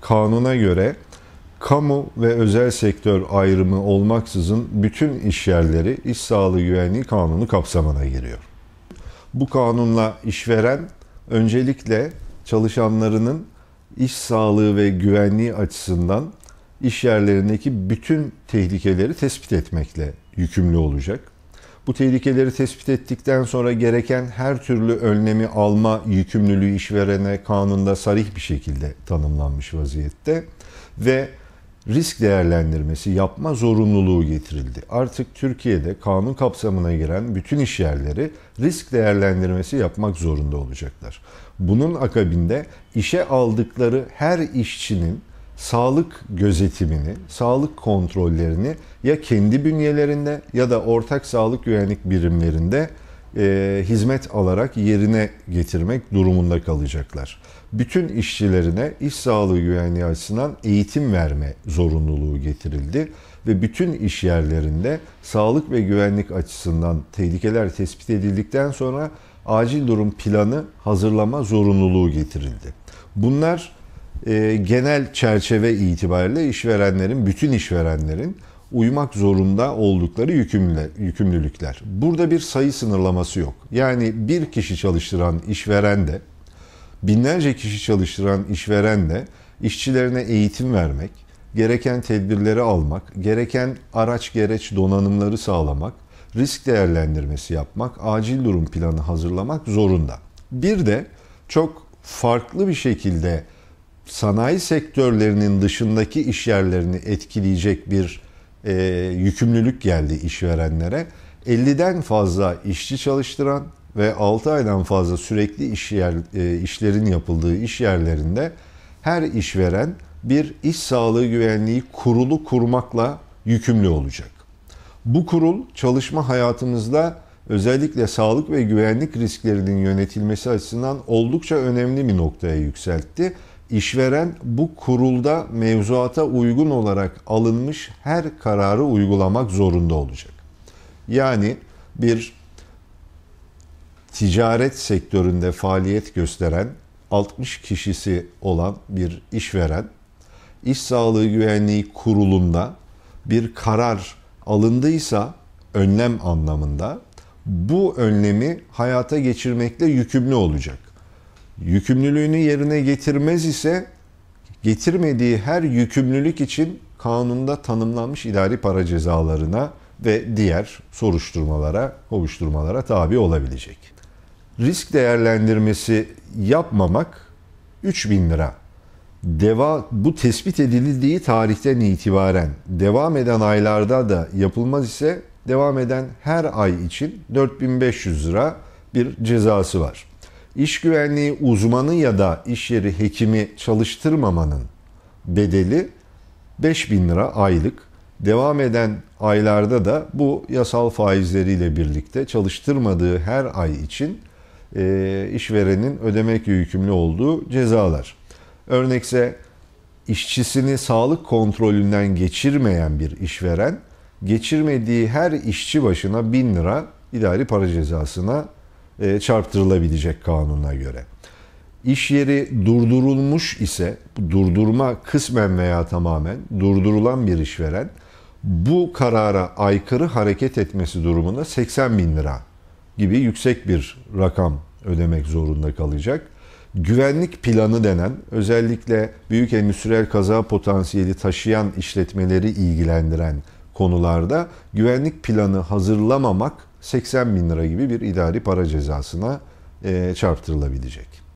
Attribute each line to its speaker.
Speaker 1: kanuna göre kamu ve özel sektör ayrımı olmaksızın bütün iş yerleri iş sağlığı güvenliği kanunu kapsamına giriyor. Bu kanunla işveren öncelikle çalışanlarının iş sağlığı ve güvenliği açısından iş yerlerindeki bütün tehlikeleri tespit etmekle yükümlü olacak. Bu tehlikeleri tespit ettikten sonra gereken her türlü önlemi alma yükümlülüğü işverene kanunda sarih bir şekilde tanımlanmış vaziyette ve risk değerlendirmesi yapma zorunluluğu getirildi. Artık Türkiye'de kanun kapsamına giren bütün iş yerleri risk değerlendirmesi yapmak zorunda olacaklar. Bunun akabinde işe aldıkları her işçinin sağlık gözetimini, sağlık kontrollerini ya kendi bünyelerinde ya da ortak sağlık güvenlik birimlerinde e, hizmet alarak yerine getirmek durumunda kalacaklar. Bütün işçilerine iş sağlığı güvenliği açısından eğitim verme zorunluluğu getirildi ve bütün iş yerlerinde sağlık ve güvenlik açısından tehlikeler tespit edildikten sonra acil durum planı hazırlama zorunluluğu getirildi. Bunlar e, genel çerçeve itibariyle işverenlerin, bütün işverenlerin uymak zorunda oldukları yükümlü, yükümlülükler. Burada bir sayı sınırlaması yok. Yani bir kişi çalıştıran işveren de, binlerce kişi çalıştıran işveren de işçilerine eğitim vermek, gereken tedbirleri almak, gereken araç gereç donanımları sağlamak, risk değerlendirmesi yapmak, acil durum planı hazırlamak zorunda. Bir de çok farklı bir şekilde sanayi sektörlerinin dışındaki iş yerlerini etkileyecek bir e, yükümlülük geldi işverenlere. 50'den fazla işçi çalıştıran ve 6 aydan fazla sürekli iş yer, e, işlerin yapıldığı iş yerlerinde her işveren bir iş sağlığı güvenliği kurulu kurmakla yükümlü olacak. Bu kurul çalışma hayatımızda özellikle sağlık ve güvenlik risklerinin yönetilmesi açısından oldukça önemli bir noktaya yükseltti işveren bu kurulda mevzuata uygun olarak alınmış her kararı uygulamak zorunda olacak. Yani bir ticaret sektöründe faaliyet gösteren 60 kişisi olan bir işveren iş sağlığı güvenliği kurulunda bir karar alındıysa önlem anlamında bu önlemi hayata geçirmekle yükümlü olacak yükümlülüğünü yerine getirmez ise getirmediği her yükümlülük için kanunda tanımlanmış idari para cezalarına ve diğer soruşturmalara, kovuşturmalara tabi olabilecek. Risk değerlendirmesi yapmamak 3000 lira. Deva bu tespit edildiği tarihten itibaren devam eden aylarda da yapılmaz ise devam eden her ay için 4500 lira bir cezası var iş güvenliği uzmanı ya da iş yeri hekimi çalıştırmamanın bedeli 5000 lira aylık. Devam eden aylarda da bu yasal faizleriyle birlikte çalıştırmadığı her ay için e, işverenin ödemek yükümlü olduğu cezalar. Örnekse işçisini sağlık kontrolünden geçirmeyen bir işveren geçirmediği her işçi başına 1000 lira idari para cezasına çarptırılabilecek kanuna göre. İş yeri durdurulmuş ise durdurma kısmen veya tamamen durdurulan bir işveren bu karara aykırı hareket etmesi durumunda 80 bin lira gibi yüksek bir rakam ödemek zorunda kalacak. Güvenlik planı denen özellikle büyük endüstriyel kaza potansiyeli taşıyan işletmeleri ilgilendiren konularda güvenlik planı hazırlamamak 80 bin lira gibi bir idari para cezasına e, çarptırılabilecek.